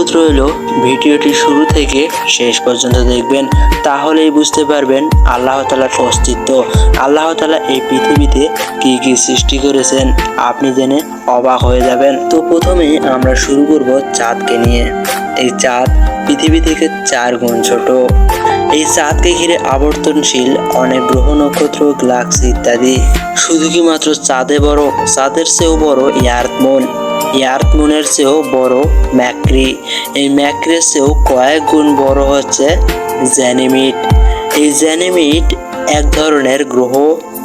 অনুরোধ রইল, ভিডিওটি শুরু থেকে শেষ পর্যন্ত দেখবেন, তাহলেই বুঝতে পারবেন আল্লাহ তালার অস্তিত্ব। আল্লাহ তালা এই পৃথিবীতে কি কি সৃষ্টি করেছেন, আপনি জেনে অবাক হয়ে যাবেন। তো প্রথমেই আমরা শুরু করব চাঁদকে নিয়ে। এই চাঁদ পৃথিবী থেকে চার গুণ ছোট। এই চাঁদকে ঘিরে আবর্তনশীল অনেক গ্রহ, নক্ষত্র গ্লাক্সি ইত্যাদি। শুধু কি মাত্র চাঁদে বড়? চাঁদের চেয়েও বড় ইয়ার্থ মুন। ইয়ার্থ মুনের চেয়েও বড় ম্যাক্রি। এই ম্যাক্রির চেয়েও কয়েক গুণ বড় হচ্ছে জ্যানিমিট। এই জ্যানিমিট এক ধরনের গ্রহ,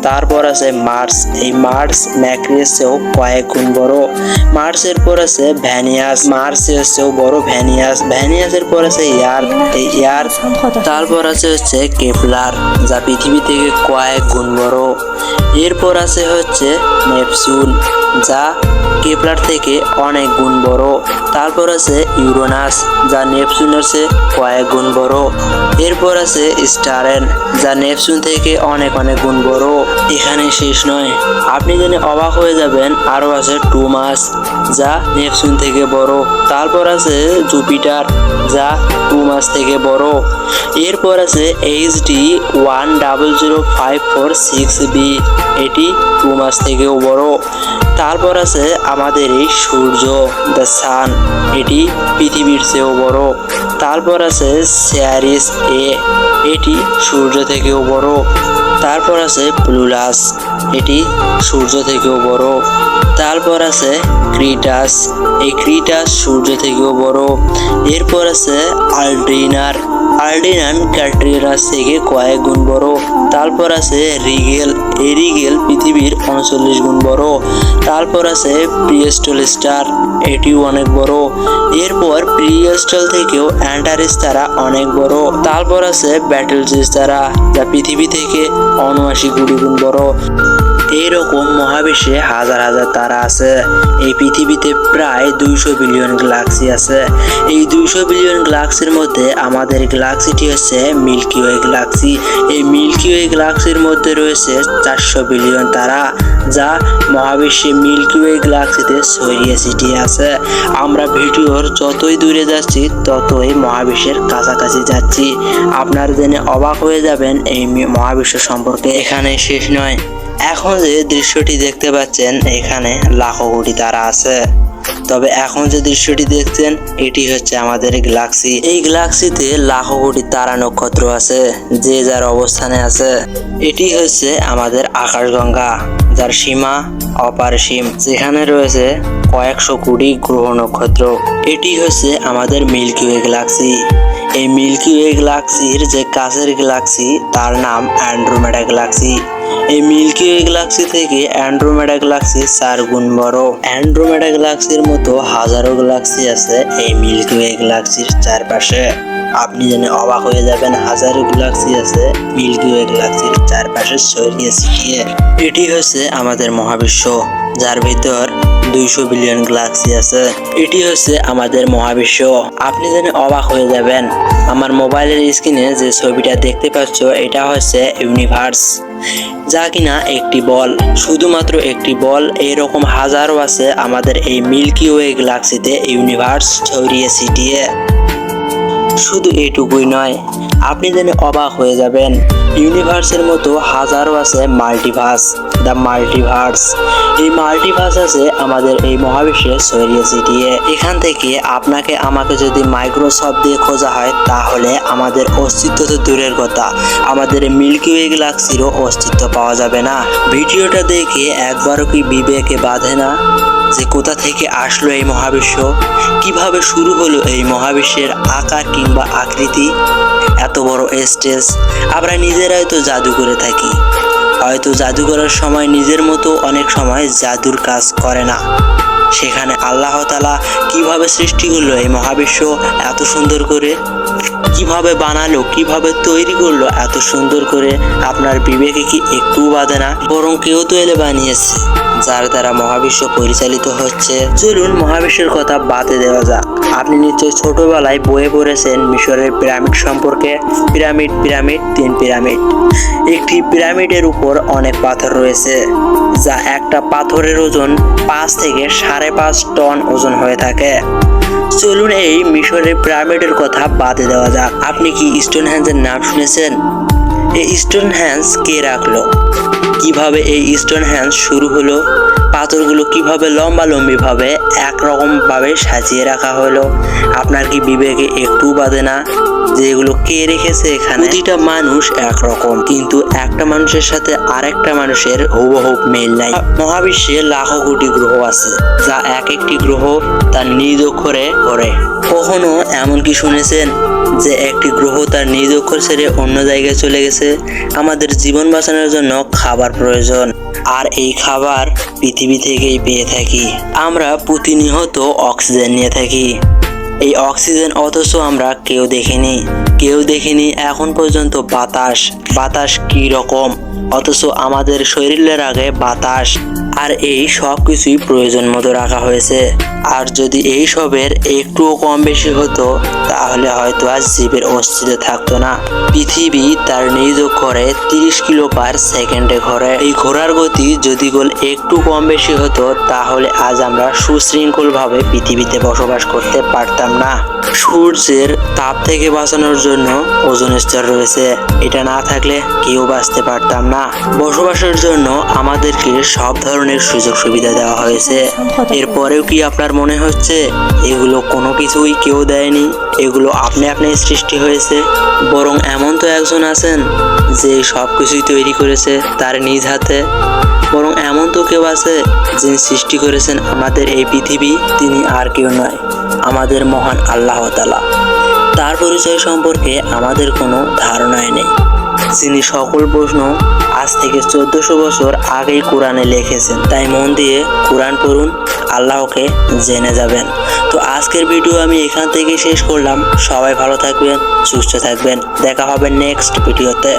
তারপর আছে মার্স। এই মার্স ম্যাক্রিয়াস চেয়েও কয়েক গুণ বড়। মার্সের পর আছে ভ্যানিয়াস। মার্সের চেয়েও বড় ভ্যানিয়াস। ভ্যানিয়াসের পর আছে ইয়ার্থ এই ইয়ার্থ তারপর আছে হচ্ছে কেপলার যা পৃথিবী থেকে কয়েক গুণ বড়। এরপর আছে হচ্ছে নেপচুন, যা কেপলার থেকে অনেক গুণ বড়। তারপর আছে ইউরোনাস, যা নেপচুনের চেয়ে কয়েক গুণ বড়। এরপর আছে স্টারেন, যা নেপচুন থেকে অনেক অনেক গুণ বড়। এখানে শেষ নয়। আপনি জেনে অবাক হয়ে যাবেন, আরও আছে টুমাস, যা নেপচুন থেকে বড়। তারপর আছে জুপিটার, যা টু মাস থেকে বড়। এরপর আছে H D one double zero five four six B. এটি টু মাস থেকেও বড়। তারপর আছে আমাদের এই সূর্য, দ্য সান। এটি পৃথিবীর চেয়েও বড়। তারপর আছে স্যারিস এ এটি সূর্য থেকেও বড়। তারপর আছে প্লুলাস এটি সূর্য থেকেও বড়। তারপর আছে ক্রিটাস এই ক্রিটাস সূর্য থেকেও বড়। এরপর আছে আলড্রিনার আলডিনান ক্যাট্রিনাস থেকে কয়েক গুণ বড়। তারপর আছে রিগেল এই রিগেল পৃথিবীর উনচল্লিশ গুণ বড়। তারপর আছে প্রিয়েস্টল স্টার, এটিও অনেক বড়। এরপর প্রিয়েস্টল থেকেও অ্যান্টারিস তারা অনেক বড়। তারপর আছে ব্যাটেলজিস তারা, যা পৃথিবী থেকে উনআশি কোটি গুণ বড়। এইরকম মহাবিশ্বে হাজার হাজার তারা আছে। এই পৃথিবীতে প্রায় দুইশো বিলিয়ন গ্যালাক্সি আছে। এই দুইশো বিলিয়ন গ্যালাক্সির মধ্যে আমাদের গ্যালাক্সিটি হচ্ছে মিল্কি ওয়ে গ্যালাক্সি। এই মিল্কি ওয়ে গ্যালাক্সির মধ্যে রয়েছে চারশো বিলিয়ন তারা, যা মহাবিশ্বে মিল্কি ওয়ে গ্যালাক্সিতে ছড়িয়ে ছিটিয়ে আছে। আমরা ভিডিওর যতই দূরে যাচ্ছি, ততই মহাবিশ্বের কাছাকাছি যাচ্ছি। আপনারা জেনে অবাক হয়ে যাবেন এই মহাবিশ্ব সম্পর্কে। এখানে শেষ নয়। এখন যে দৃশ্যটি দেখতে পাচ্ছেন, এখানে লাখো কোটি তারা আছে। তবে এখন যে দৃশ্যটি দেখছেন, এটি হচ্ছে আমাদের গ্যালাক্সি। এই গ্যালাক্সিতে লাখো কোটি তারা নক্ষত্র আছে, যে যার অবস্থানে আছে। এটি হচ্ছে আমাদের আকাশগঙ্গা, যার সীমা অপারসীম যেখানে রয়েছে কয়েকশো কোটি গ্রহ নক্ষত্র। এটি হচ্ছে আমাদের মিল্কি ওয়ে গ্যালাক্সি। এই মিল্কি ওয়ে গ্যালাক্সির যে কাছের গ্যালাক্সি, তার নাম অ্যান্ড্রোমেডা গ্যালাক্সি। এই মিল্কি ওয়ে গ্যালাক্সি থেকে অ্যান্ড্রোমেডা গ্যালাক্সি চার গুণ বড়। অ্যান্ড্রোমেডা গ্যালাক্সির মতো হাজারো গ্যালাক্সি আছে এই মিল্কি ওয়ে গ্যালাক্সির চারপাশে। আপনি জেনে অবাক হয়ে যাবেন, হাজারো গ্যালাক্সি আছে মিল্কি ওয়ে গ্যালাক্সির চারপাশে ছড়িয়ে ছিটিয়ে। এটি হচ্ছে আমাদের মহাবিশ্ব, যার ভিতর দুইশো বিলিয়ন গ্যালাক্সি আছে। এটি হচ্ছে আমাদের মহাবিশ্ব। আপনি জেনে অবাক হয়ে যাবেন, আমার মোবাইলের স্ক্রিনে যে ছবিটা দেখতে পাচ্ছ, এটা হচ্ছে ইউনিভার্স। যা কিনা একটি বল। শুধুমাত্র একটি বল, এরকম হাজারো আছে আমাদের এই মিল্কি ওয়ে গ্যালাক্সিতে ইউনিভার্স ছড়িয়ে ছিটিয়ে। শুধু এটুকুই নয় আপনি জেনে অবাক হয়ে যাবেন ইউনিভার্সের মতো হাজারো আছে মাল্টিভার্স দ্য মাল্টিভার্স এই মাল্টিভার্স আছে আমাদের এই মহাবিশ্বে ছড়িয়ে ছিটিয়ে। এখান থেকে আপনাকে আমাকে যদি মাইক্রোসফট দিয়ে খোঁজা হয়, তাহলে আমাদের অস্তিত্ব তো দূরের কথা। আমাদের মিল্কি ওয়ে গ্যালাক্সিরও অস্তিত্ব পাওয়া যাবে না। ভিডিওটা দেখে একবারও কি বিবেকে বাঁধে না যে কোথা থেকে আসলো এই মহাবিশ্ব? কীভাবে শুরু হলো এই মহাবিশ্বের আকার কিংবা আকৃতি? এত বড় স্টেজ, আমরা নিজেরাই তো জাদু করে থাকি। হয়তো জাদু করার সময় নিজের মতো অনেক সময় জাদুর কাজ করে না। সেখানে আল্লাহ তালা কীভাবে সৃষ্টি করল এই মহাবিশ্ব এত সুন্দর করে? কীভাবে বানালো, কীভাবে তৈরি করল এত সুন্দর করে? আপনার বিবেকে কি একটুও বাঁধে না? বরং কেউ তো এলে বানিয়েছে, যার দ্বারা মহাবিশ্ব পরিচালিত হচ্ছে। চলুন মহাবিশ্বের কথা বাদে দেওয়া যাক। আপনি নিশ্চয়ই ছোটবেলায় বয়ে পড়েছেন মিশরের পিরামিড সম্পর্কে। পিরামিড পিরামিড, তিন পিরামিড। একটি পিরামিডের উপর অনেক পাথর রয়েছে, যা একটা পাথরের ওজন পাঁচ থেকে সাড়ে পাঁচ টন ওজন হয়ে থাকে। চলুন এই মিশরের পিরামিডের কথা বাদে দেওয়া যাক। আপনি কি স্টোন হ্যান্ডের নাম শুনেছেন? এই স্টোন হ্যান্ডস কে রাখল? কীভাবে এই স্টোন হ্যান্ড শুরু হলো? পাথরগুলো কীভাবে লম্বালম্বি ভাবে একরকম ভাবে সাজিয়ে রাখা হলো? আপনার কি বিবেকে একটু বাদে না যে এগুলো কে রেখেছে এখানে? প্রতিটা মানুষ একরকম, কিন্তু একটা মানুষের সাথে আরেকটা মানুষের হুবহুব মিল নাই। মহাবিশ্বে লাখো কোটি গ্রহ আছে, যা এক একটি গ্রহ তার নিজ অক্ষরে করে। কখনো এমন কি শুনেছেন যে একটি গ্রহ তার নিজ অক্ষর ছেড়ে অন্য জায়গায় চলে গেছে? আমাদের জীবন বাঁচানোর জন্য খাবার প্রয়োজন। আর এই খাবার পৃথিবী থেকেই পেয়ে থাকি। আমরা প্রতিনিয়ত অক্সিজেন নিয়ে থাকি। এই অক্সিজেন অথচ আমরা কেউ দেখিনি। কেউ দেখিনি এখন পর্যন্ত বাতাস। বাতাস কি রকম? অথচ আমাদের শরীরের আগে বাতাস। আর এই সব কিছুই প্রয়োজন মতো রাখা হয়েছে। আর যদি এই সবের একটুও কম বেশি হতো, তাহলে হয়তো আর জীবের অস্তিত্ব থাকতো না। পৃথিবী তার নিজ করে তিরিশ কিলো পার সেকেন্ডে ঘোরে। এই ঘোরার গতি যদি গোল একটু কম বেশি হতো, তাহলে আজ আমরা সুশৃঙ্খল ভাবে পৃথিবীতে বসবাস করতে পারতাম না। সূর্যের তাপ থেকে বাঁচানোর জন্য ওজন স্তর রয়েছে। এটা না থাকলে কেউ বাঁচতে পারতাম না। বসবাসের জন্য আমাদেরকে সব ধরনের সুযোগ সুবিধা দেওয়া হয়েছে। এরপরেও কি আপনার মনে হচ্ছে, এগুলো কোনো কিছুই কেউ দেয়নি? এগুলো আপনি আপনি সৃষ্টি হয়েছে। বরং এমন তো একজন আছেন, যে সব কিছুই তৈরি করেছে তার নিজ হাতে। বরং এমন তো কেউ আছে, যিনি সৃষ্টি করেছেন আমাদের এই পৃথিবী, তিনি আর কেউ নয়। আমাদের মহান আল্লাহ তালা তার পরিচয় সম্পর্কে আমাদের কোনো ধারণাই নেই। যিনি সকল প্রশ্ন আজ থেকে চোদ্দশো বছর আগেই কোরআনে লিখেছেন, তাই মন দিয়ে কোরআন পড়ুন, আল্লাহকে জেনে যাবেন। তো আজকের ভিডিও আমি এখান থেকে শেষ করলাম। সবাই ভালো থাকবেন, সুস্থ থাকবেন। দেখা হবে নেক্সট ভিডিওতে।